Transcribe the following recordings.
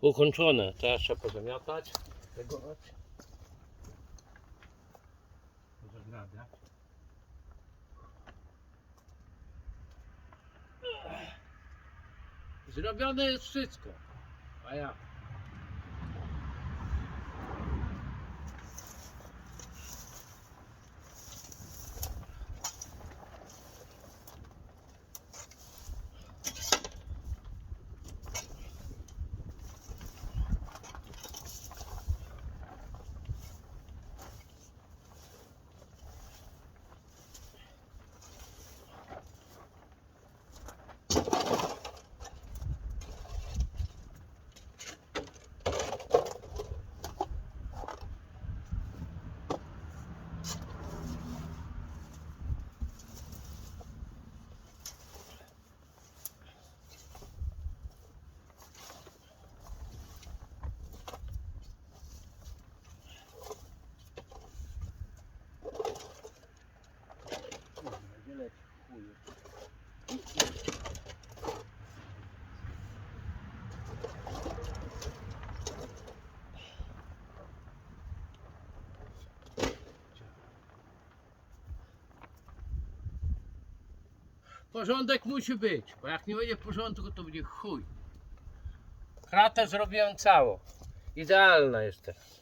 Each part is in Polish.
ukończone. Teraz trzeba pozamiatać. Tego Pozagrabiać. Zrobione jest wszystko. A ja. Porządek musi być, bo jak nie będzie porządku, to będzie chuj. Kratę zrobiłem całą. Idealna jest teraz.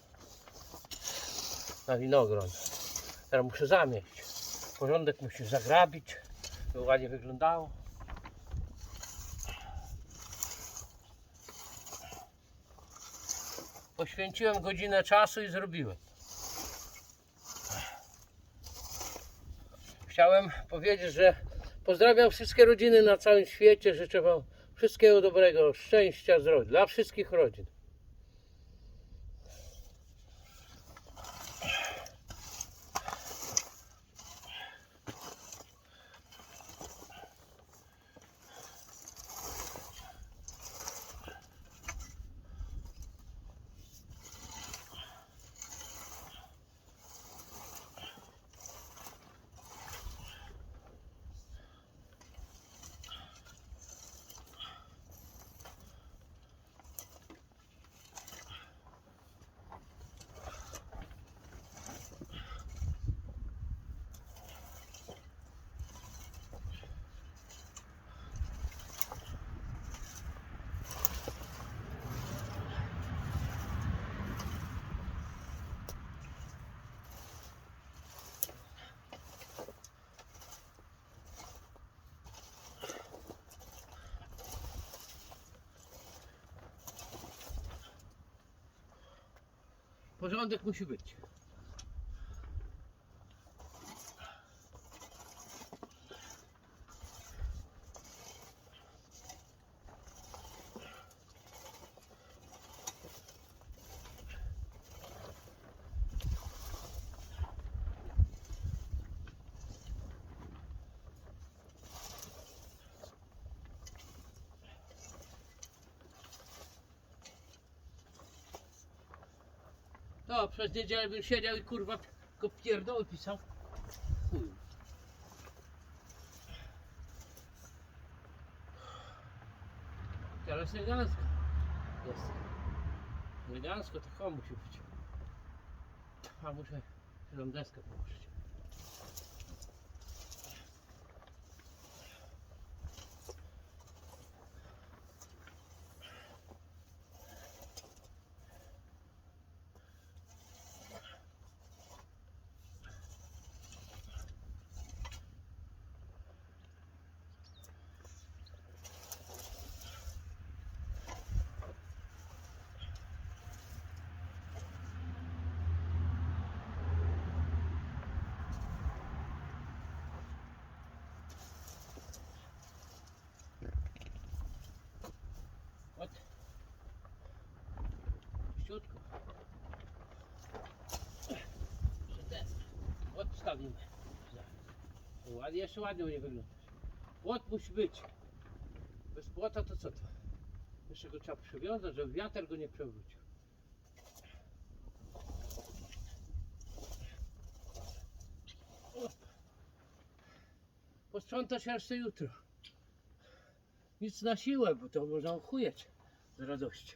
Na winogron. Teraz muszę zamieść. Porządek musi zagrabić, by ładnie wyglądało. Poświęciłem godzinę czasu i zrobiłem. Chciałem powiedzieć, że pozdrawiam wszystkie rodziny na całym świecie. Życzę Wam wszystkiego dobrego, szczęścia, zdrowia dla wszystkich rodzin. Porządek musi być. No, przez niedzielę bym siedział i kurwa tylko pierdoły pisał. Chuj. Teraz elegancko. Jest. Elegancko to chyba musi być. A muszę tą deskę położyć. Ładnie, jeszcze ładnie nie wygląda. Płot musi być. Bez płota to co to? Jeszcze go trzeba przywiązać, żeby wiatr go nie przewrócił. Posprzątać jeszcze jutro. Nic na siłę, bo to można ochujeć z radości.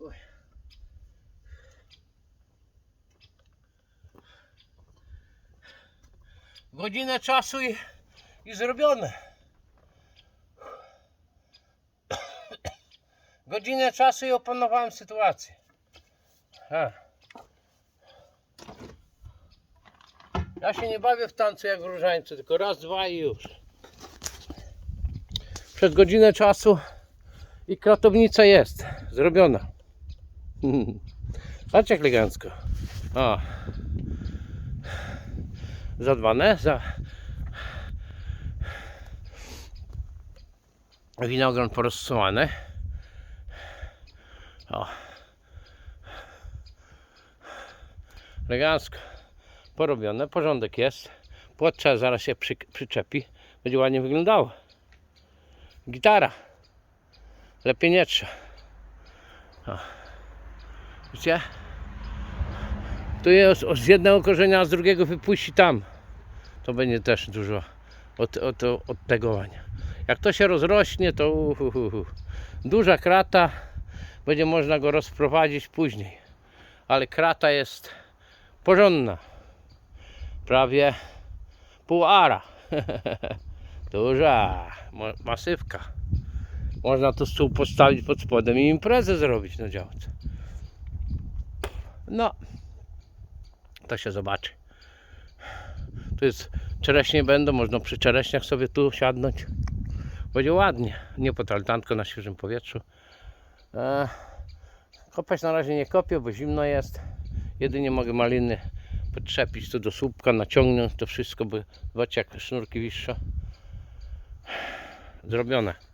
Oj. Godzinę czasu i, i zrobione. Godzinę czasu i opanowałem sytuację. Ja się nie bawię w tańcu jak w różańcu, tylko raz, dwa i już. Przez godzinę czasu i kratownica jest zrobiona. Patrz jak elegancko. O. Zadbane, za winogron porozsuwany. O. Elegancko. Porobione, porządek jest. Płot trzeba zaraz się przy, przyczepi. Będzie ładnie wyglądało. Gitara. Lepiej nie trzeba. Widzicie? Tu jest z jednego korzenia, a z drugiego wypuści tam. To będzie też dużo od, od, odtegowania. Jak to się rozrośnie, to duża krata. Będzie można go rozprowadzić później. Ale krata jest porządna. Prawie pół ara. Duża masywka. Można tu stół postawić pod spodem i imprezę zrobić na działce. No, to się zobaczy. Tu jest czereśnie będą, można przy czereśniach sobie tu siadnąć. Będzie ładnie, nie pod altanką na świeżym powietrzu. E, kopać na razie nie kopię, bo zimno jest. Jedynie mogę maliny podczepić tu do słupka, naciągnąć to wszystko, bo zobaczcie jak sznurki wiszą. Zrobione.